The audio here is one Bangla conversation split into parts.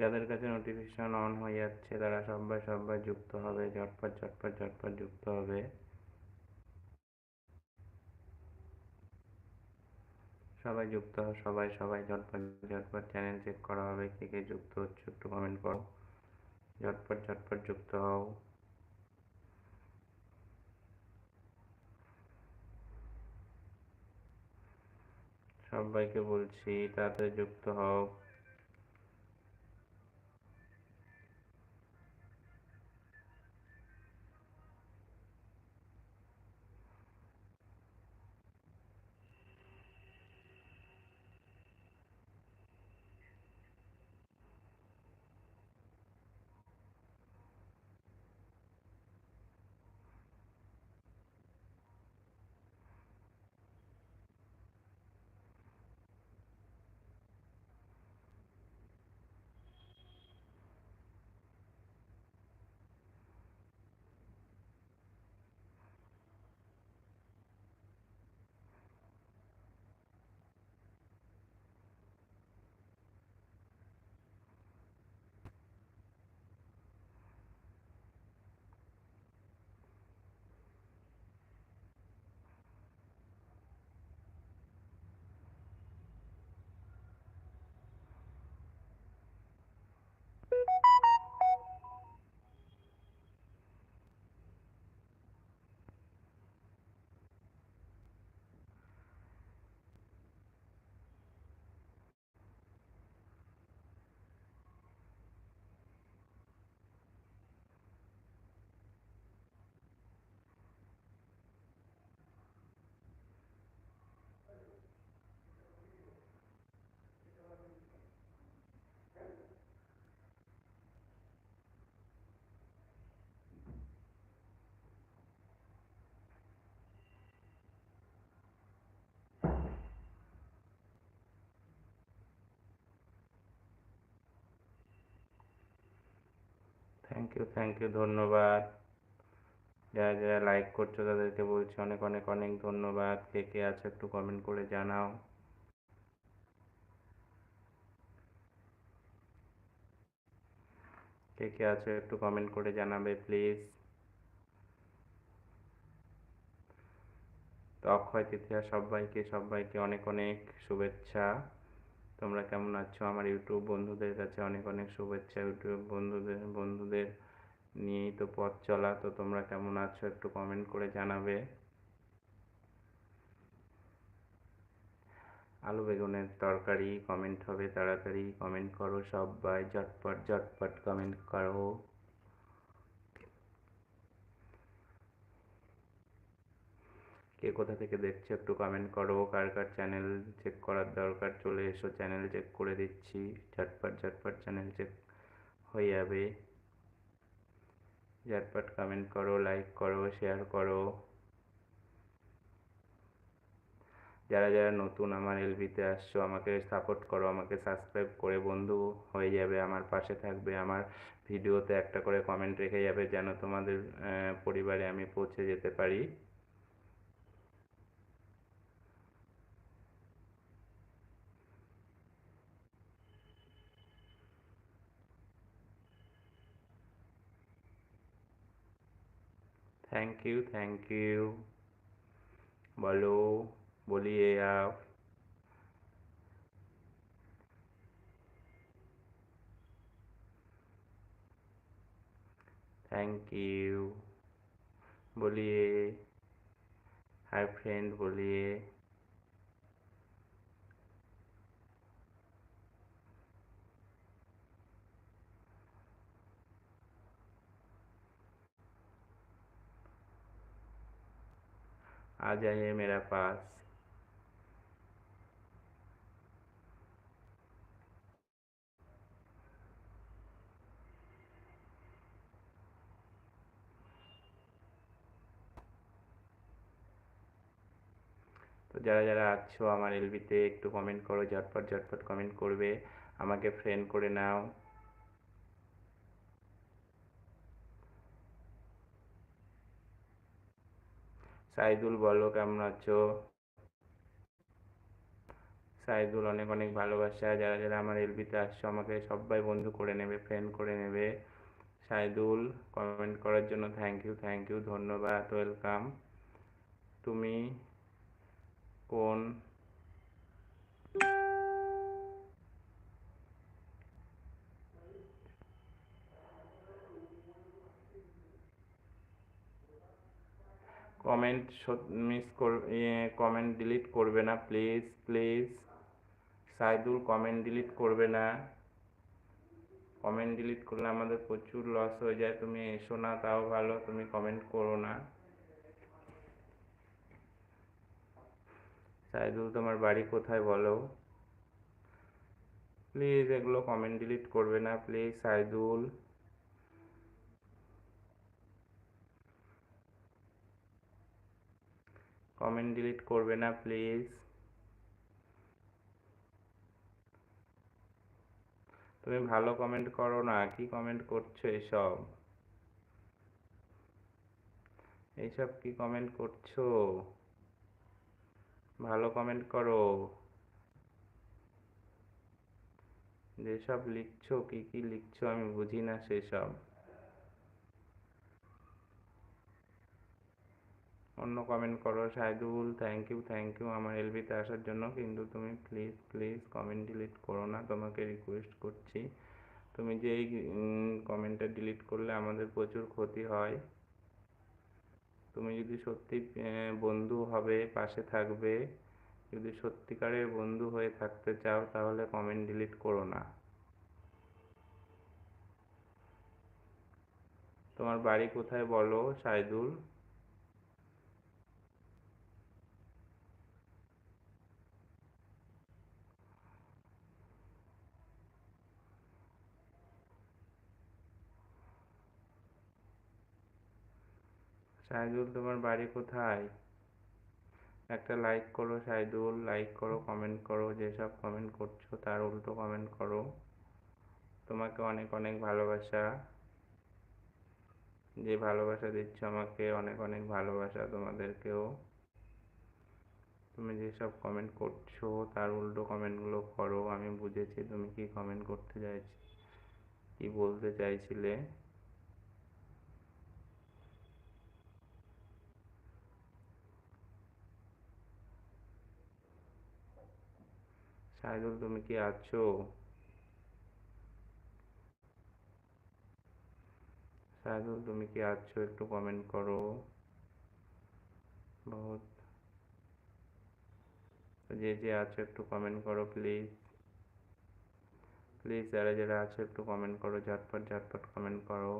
যাদের কাছে নোটিফিকেশন অন হয়ে যাচ্ছে, তারা সবাই সবাই যুক্ত হবে, ঝটপট ঝটপট ঝটপট যুক্ত হবে। সবাই যুক্ত সবাই সবাই ঝটপট ঝটপট চ্যানেল চেক করা হবে, কে কে যুক্ত হচ্ছে একটু কমেন্ট করো। ঝটপট ঝটপট যুক্ত হও। সবাইকে বলছি, তাড়াতাড়ি যুক্ত হও। থ্যাংক ইউ থ্যাংক ইউ ধন্যবাদ। যারা যারা লাইক করছ তাদেরকে বলছি অনেক অনেক অনেক ধন্যবাদ। কে কে আছে একটু কমেন্ট করে জানাও। কে কে আছে একটু কমেন্ট করে জানাবে প্লিজ তো অক্ষয় তৃতীয়া সবাইকে সবাইকে অনেক অনেক শুভেচ্ছা। তোমরা কেমন আছো? আমার ইউটিউব বন্ধুদের কাছে অনেক অনেক শুভেচ্ছা। ইউটিউব বন্ধুদের বন্ধুদের নিয়েই তো পথ চলা, তো তোমরা কেমন আছো একটু কমেন্ট করে জানাবে। আলু বেগুনের তরকারি কমেন্ট হবে, তাড়াতাড়ি কমেন্ট করো সবাই, ঝটপট ঝটপট কমেন্ট করো। কে কোথা থেকে দেখছ একটু কমেন্ট করো। কার কার চ্যানেল চেক করার দরকার? চলে এসো চ্যানেল চেক করে দিচ্ছি। ঝটপট ঝটপট চ্যানেল চেক হয়ে যাবে। ঝটপট কমেন্ট করো লাইক করো শেয়ার করো। যারা যারা নতুন আমার এলবিতে আসছো, আমাকে সাপোর্ট করো, আমাকে সাবস্ক্রাইব করে বন্ধু হয়ে যাবে, আমার পাশে থাকবে। আমার ভিডিওতে একটা করে কমেন্ট রেখে যাবে, যেন তোমাদের পরিবারে আমি পৌঁছে যেতে পারি। थैंक यू थैंक यू बोलो बोलिए आप। थैंक यू बोलिए। हाय फ्रेंड बोलिए। आ जाइए मेरा पास তো যারা যারা আছো আমার এলবিতে একটু কমেন্ট করো ঝটপট ঝটপট কমেন্ট করবে আমাকে ফ্রেন্ড করে নাও সাইদুল, বলো কেমন আছো? সাইদুল, অনেক অনেক ভালোবাসা। যারা যারা আমার এলবিতে আসছো, আমাকে সবাই বন্ধু করে নেবে ফ্রেন্ড করে নেবে। সাইদুল কমেন্ট করার জন্য থ্যাংক ইউ থ্যাংক ইউ ধন্যবাদ ওয়েলকাম তুমি কোন কমেন্ট মিস কর কমেন্ট ডিলিট করবে না please please Saidul comment delete করবে না। কমেন্ট ডিলিট করলে আমাদের প্রচুর লস হয়ে যায়। তুমি এসো না, তাও ভালো, তুমি কমেন্ট করো না। সাইদুল, তোমার বাড়ি কোথায় বলো? প্লিজ এগুলো কমেন্ট ডিলিট করবে না প্লিজ সাইদুল। কমেন্ট ডিলিট করবে না প্লিজ তুমি ভালো কমেন্ট করো না, কি কমেন্ট করছ এসব? এইসব কি কমেন্ট করছ? ভালো কমেন্ট করো। যেসব লিখছো, কি কি লিখছো আমি বুঝি না সেসব। অন্য কমেন্ট করো। Saidul thank you thank you আমার এলবিতে আসার জন্য। কিন্তু তুমি প্লিজ প্লিজ কমেন্ট ডিলিট করো না। তোমাকে রিকোয়েস্ট করছি। তুমি যে এই কমেন্টটা ডিলিট করলে আমাদের প্রচুর ক্ষতি হয়। তুমি যদি সত্যি বন্ধু হবে, পাশে থাকবে, যদি সত্যিকারের বন্ধু হয়ে থাকতে চাও, তাহলে কমেন্ট ডিলিট করো না। তোমার বাড়ি কোথায় বলো, সাইদুল? সাইদুল, তোমার বাড়ি কোথায়? একটা লাইক করো সাইদুল লাইক করো কমেন্ট করো, যেসব কমেন্ট করছ তার উল্টো কমেন্ট করো। তোমাকে অনেক অনেক ভালোবাসা। যে ভালোবাসা দিচ্ছ আমাকে অনেক অনেক ভালোবাসা তোমাদেরকেও। তুমি যেসব কমেন্ট করছ তার উল্টো কমেন্টগুলো করো, আমি বুঝেছি তুমি কি কমেন্ট করতে চাইছি, কি বলতে চাইছিলে। সাইদুল তুমি কি আছো? সাইদুল তুমি কি আছো? একটু কমেন্ট করো। বহুত। যে যে আছো, একটু কমেন্ট করো প্লিজ প্লিজ যারা যারা আছো, একটু কমেন্ট করো, ঝটপট ঝটপট কমেন্ট করো।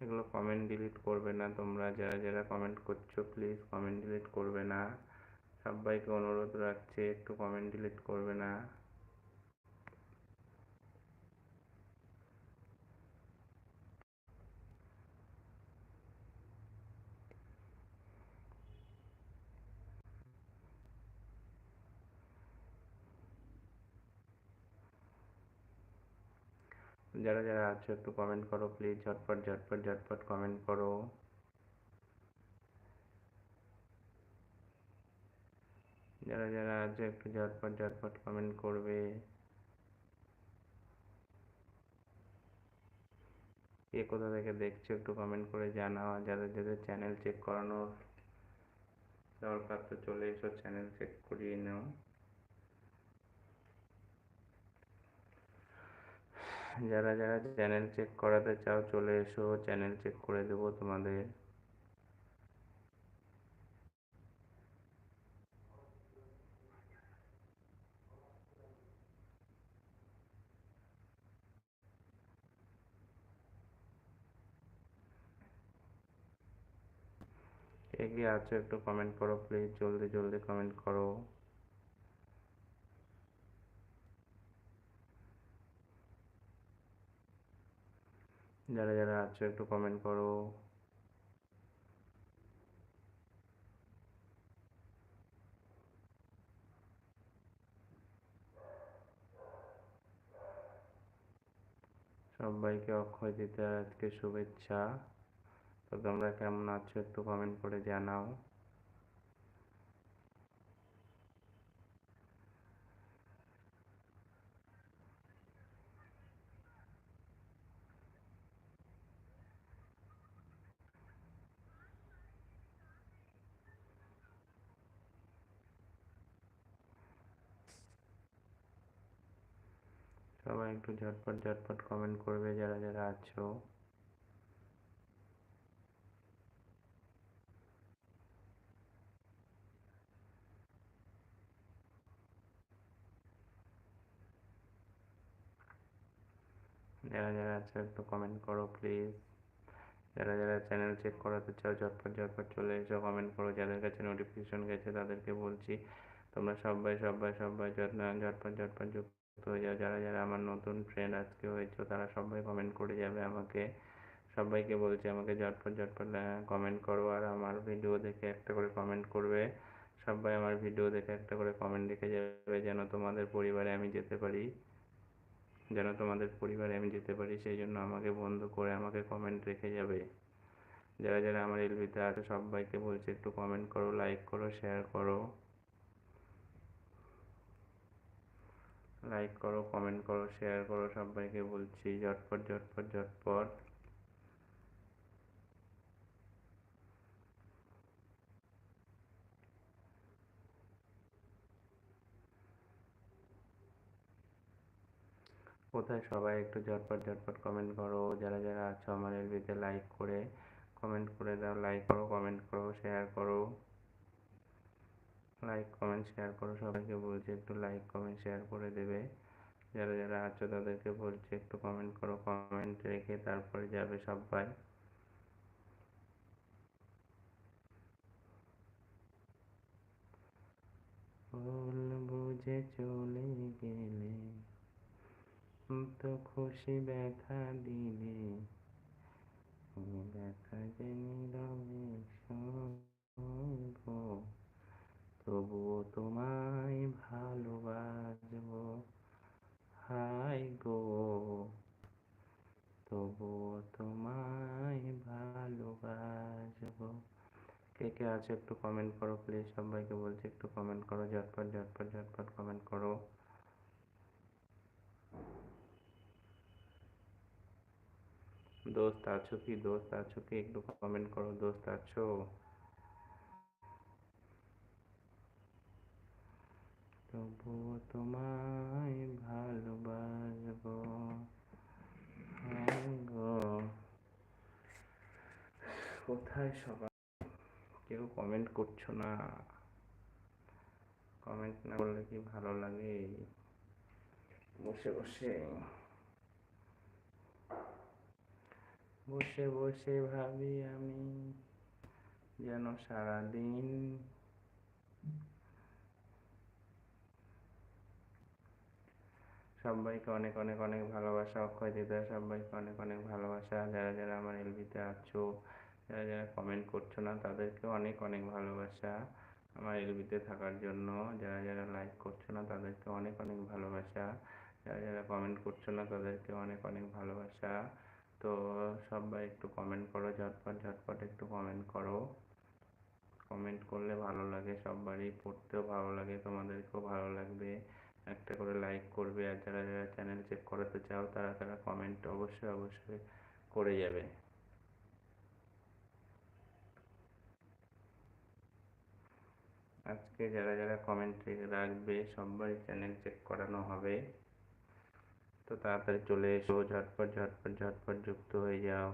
এগুলো কমেন্ট ডিলিট করবে না তোমরা। যারা যারা কমেন্ট করছ প্লিজ কমেন্ট ডিলিট করবে না। সবাইকে অনুরোধ রাখছে, একটু কমেন্ট ডিলিট করবে না। যারা যারা আছো একটু কমেন্ট করো প্লিজ ঝটপট ঝটপট ঝটপট কমেন্ট করো। যারা যারা আছে একটু ঝটপট ঝটপট কমেন্ট করবে। কে কোথা থেকে দেখছ একটু কমেন্ট করে জানাও। যাদের যাদের চ্যানেল চেক করানোর দরকার, তো চলে এসো চ্যানেল চেক করিয়ে নাও। যারা যারা চ্যানেল চেক করাতে চাও, চলে এসো চ্যানেল চেক করে দেবো তোমাদের। কে আছো একটু কমেন্ট করো প্লিজ জলদি জলদি কমেন্ট করো। যারা যারা আছো একটু কমেন্ট করো। সবাইকে অক্ষয় দিতে আজকে শুভেচ্ছা। তো তোমরা কেমন আছো একটু কমেন্ট করে জানাও। সবাই একটু ঝটপট ঝটপট কমেন্ট করবে যারা যারা আছো। যারা যারা আছো, একটু কমেন্ট করো প্লিজ যারা যারা চ্যানেল চেক করাতে চাও, ঝটপট ঝটপট চলে এসো কমেন্ট করো, যাদের কাছে নোটিফিকেশন গেছে তাদেরকে বলছি। তোমরা সবাই সবাই সবাই ঝটপট ঝটপট যুক্ত হয়ে যাও। যারা যারা আমার নতুন ফ্রেন্ড আজকে হয়েছো, তারা সবাই কমেন্ট করে যাবে আমাকে। সবাইকে বলছি আমাকে ঝটপট ঝটপট কমেন্ট করো আর আমার ভিডিও দেখে একটা করে কমেন্ট করবে। সবাই আমার ভিডিও দেখে একটা করে কমেন্ট লিখে যাবে যেন তোমাদের পরিবারে আমি যেতে পারি। যেন তোমাদের পরিবারে আমি যেতে পারি, সেই জন্য আমাকে বন্ধু করে আমাকে কমেন্ট রেখে যাবে। যারা যারা আমার এলবিতে আছে, সবাইকে বলছি একটু কমেন্ট করো লাইক করো শেয়ার করো। লাইক করো কমেন্ট করো শেয়ার করো, সবাইকে বলছি। ঝটপট ঝটপট ঝটপট। কোথায় সবাই একটু ঝটপট ঝটপট কমেন্ট করো। যারা যারা আছো আমার এলবিতে লাইক করে কমেন্ট করে দাও। লাইক করো কমেন্ট করো শেয়ার করো। লাইক কমেন্ট শেয়ার করো। সবাইকে বলছি একটু লাইক কমেন্ট শেয়ার করে দেবে। যারা যারা আছো তাদেরকে বলছি একটু কমেন্ট করো। কমেন্ট রেখে তারপরে যাবে সবাই। বুঝে চলে গেলে তো খুশি ব্যথা দিলে। ব্যথা যে নীরবে সইব তবুও তোমায় ভালোবাসবো হাই গো। তবুও তোমায় ভালোবাসবো। কে কে আছে একটু কমেন্ট করো প্লিজ সবাইকে বলছি, একটু কমেন্ট করো, ঝটপট ঝটপট ঝটপট কমেন্ট করো। দোস্ত আছো কি? দোস্ত আছো কি? একটু কমেন্ট করো, দোস্ত আছো? তবুও তোমায় ভালোবাসবো। গো। কোথায় সবাই? কেউ কমেন্ট করছ না? কমেন্ট না করলে কি ভালো লাগে? বসে বসে। বসে বসে ভাবি আমি যেন সারাদিন সবাইকে অনেক অনেক অনেক ভালোবাসা, অক্ষয় দিদা সবাইকে অনেক অনেক ভালোবাসা। যারা যারা আমার এলবিতে আছো, যারা যারা কমেন্ট করছ না তাদেরকে অনেক অনেক ভালোবাসা আমার এলবিতে থাকার জন্য। যারা যারা লাইক করছ না তাদেরকে অনেক অনেক ভালোবাসা। যারা যারা কমেন্ট করছ না তাদেরকে অনেক অনেক ভালোবাসা। তো সবাই একটু কমেন্ট করো, ঝটপট ঝটপট একটু কমেন্ট করো। কমেন্ট করলে ভালো লাগে, সবারই পড়তেও ভালো লাগে, তোমাদেরকেও ভালো লাগবে। একটা করে লাইক করবে, আর যারা যারা চ্যানেল চেক করাতে চাও, তারা তারা কমেন্ট অবশ্যই অবশ্যই করে যাবে। আজকে যারা যারা কমেন্ট রাখবে, সবারই চ্যানেল চেক করানো হবে। তো তাড়াতাড়ি চলে এসো, ঝটপট ঝটপট ঝটপট যুক্ত হয়ে যাও।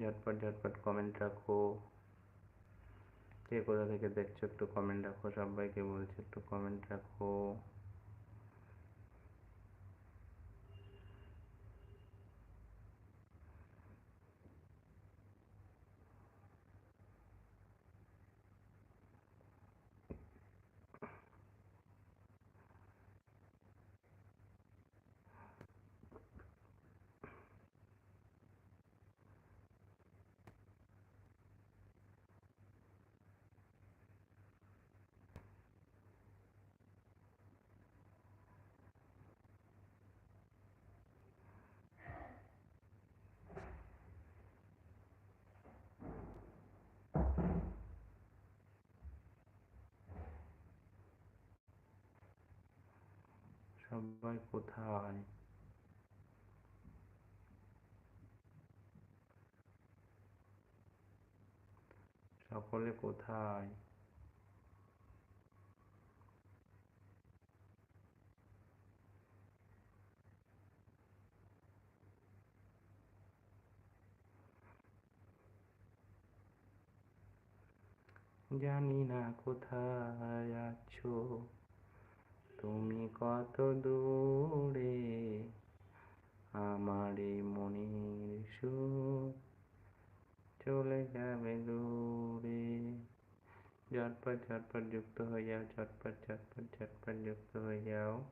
ঝটপট ঝটপট কমেন্ট রাখো। কে কোথা থেকে দেখছ একটু কমেন্ট রাখো, সবাইকে বলছি একটু কমেন্ট রাখো। সবাই কোথায়? সকলে কোথায়? জানি না কোথায় আছো। তুমি কত দূরে আমার এই মনের সুর চলে যাবে দূরে। ঝটপট ঝটপট যুক্ত হয়ে যাও, ঝটপট ঝটপট ঝটপট যুক্ত হয়ে যাও।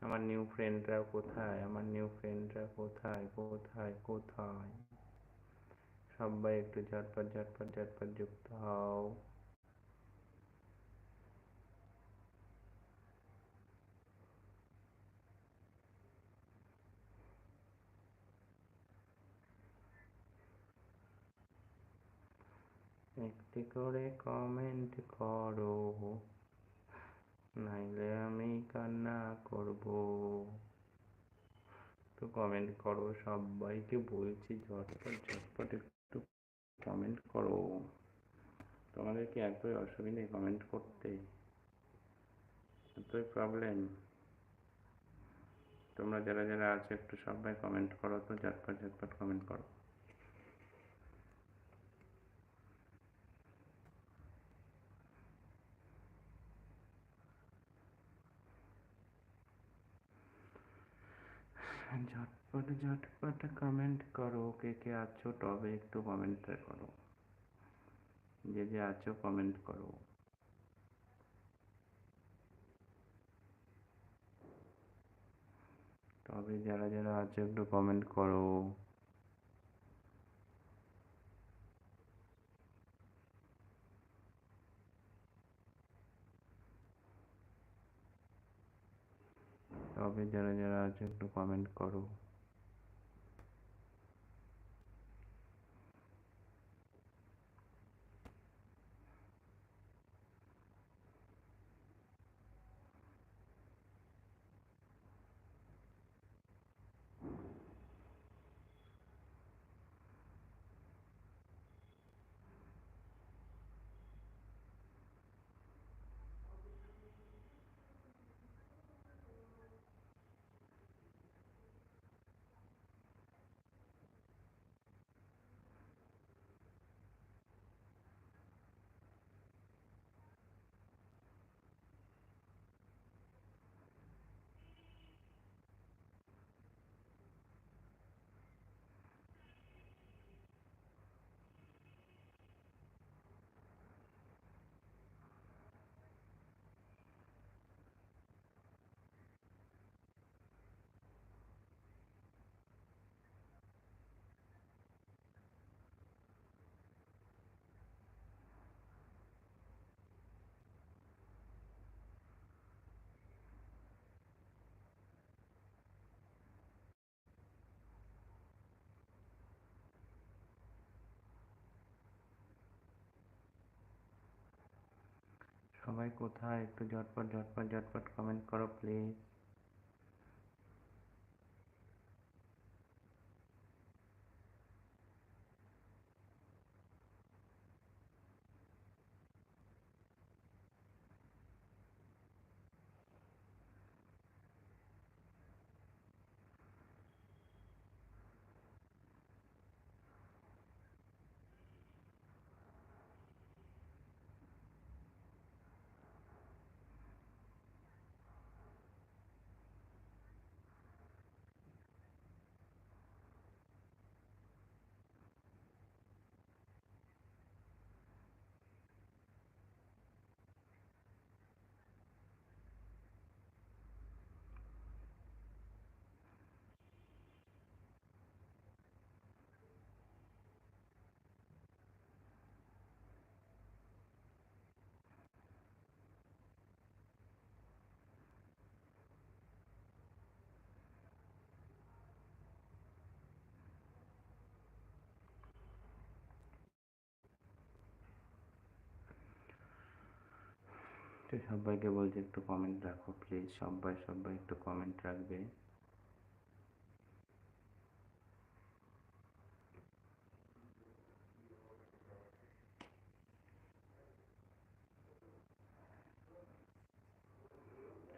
আমার নিউ ফ্রেন্ডরা কোথায়? আমার নিউ ফ্রেন্ডরা কোথায়? কোথায় কোথায়? সবাই একটু ঝটপট ঝটপট ঝটপট যুক্ত হও। একটি করে কমেন্ট করো। নাইলে আমি কান্না করব। তো কমেন্ট করো, সবাইকে বলছি ঝটপট ঝটপট একটু কমেন্ট করো। তোমাদের কি একটাই অসুবিধে কমেন্ট করতে, এতই প্রবলেম তোমরা যারা যারা আছো একটু সবাই কমেন্ট করো, তো ঝটপট ঝটপট কমেন্ট করো। ঝটপট ঝটপট কমেন্ট করো কে কে আছো, তবে একটু কমেন্ট করো। যে যে আছো কমেন্ট করো। তবে যারা যারা আছো, একটু কমেন্ট করো। তবে যারা যারা আছো, একটু কমেন্ট করো। সবাই কোথায়? একটু ঝটপট ঝটপট ঝটপট কমেন্ট করো প্লিজ তো সবাইকে বলছি একটু কমেন্ট রাখো প্লিজ সবাই সবাই একটু কমেন্ট রাখবে।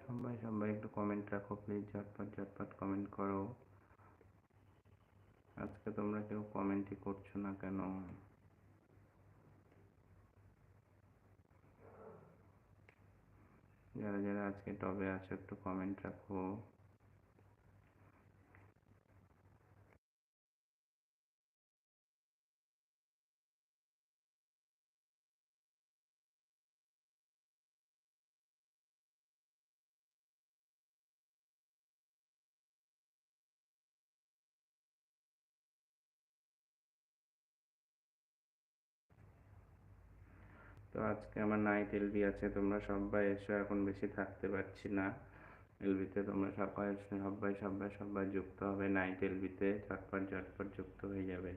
সবাই সবাই একটু কমেন্ট রাখো প্লিজ ঝটপট ঝটপট কমেন্ট করো। আজকে তোমরা কেউ কমেন্টই করছ না কেন? যারা যারা আজকে টবে আছো একটু কমেন্ট রাখো। আজকে আমার নাইট এলবি আছে, তোমরা সবাই এসো, এখন বেশি থাকতে পারছি না। এলবিতে তোমরা সবাই সবাই সবাই সবাই যুক্ত হবে নাইট এলবিতে ঝটপট ঝটপট যুক্ত হয়ে যাবে।